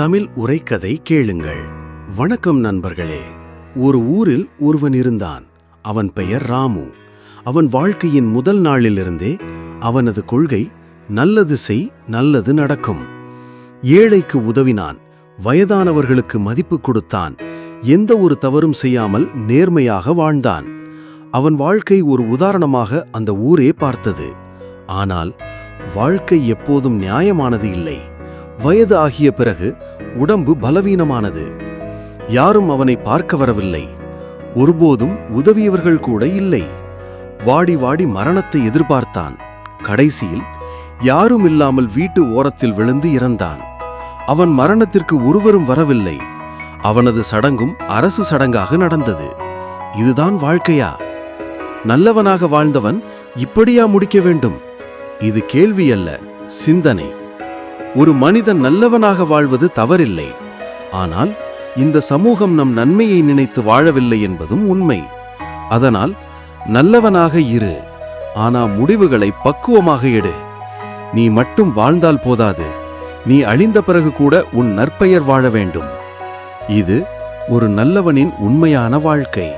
தமிழ் உரைக்கதை கேளுங்கள். வணக்கம் நண்பர்களே. ஒரு ஊரில் ஒருவன் இருந்தான். அவன் பெயர் ராமு. அவன் வாழ்க்கையின் முதல் நாளிலிருந்தே அவனது கொள்கை நல்லது செய் நல்லது நடக்கும். ஏழைக்கு உதவினான். வயதானவர்களுக்கு மதிப்பு கொடுத்தான். எந்த ஒரு தவறும் செய்யாமல் நேர்மையாக வாழ்ந்தான். அவன் வாழ்க்கை ஒரு உதாரணமாக அந்த ஊரே பார்த்தது. ஆனால் வாழ்க்கை எப்போதும் நியாயமானது இல்லை. வயது ஆகிய பிறகு உடம்பு பலவீனமானது. யாரும் அவனை பார்க்க வரவில்லை. ஒருபோதும் உதவியவர்கள் கூட இல்லை. வாடி வாடி மரணத்தை எதிர்பார்த்தான். கடைசியில் யாரும் இல்லாமல் வீட்டு ஓரத்தில் விழுந்து இறந்தான். அவன் மரணத்திற்கு ஒருவரும் வரவில்லை. அவனது சடங்கும் அரசு சடங்காக நடந்தது. இதுதான் வாழ்க்கையா? நல்லவனாக வாழ்ந்தவன் இப்படியா முடிக்க வேண்டும்? இது கேள்வி அல்ல சிந்தனை. ஒரு மனிதன் நல்லவனாக வாழ்வது தவறில்லை. ஆனால் இந்த சமூகம் நம் நன்மையை நினைத்து வாழவில்லை என்பதும் உண்மை. அதனால் நல்லவனாக இரு. ஆனா முடிவுகளை பக்குவமாக எடு. நீ மட்டும் வாழ்ந்தால் போதாது. நீ அழிந்த பிறகு கூட உன் நற்பெயர் வாழ வேண்டும். இது ஒரு நல்லவனின் உண்மையான வாழ்க்கை.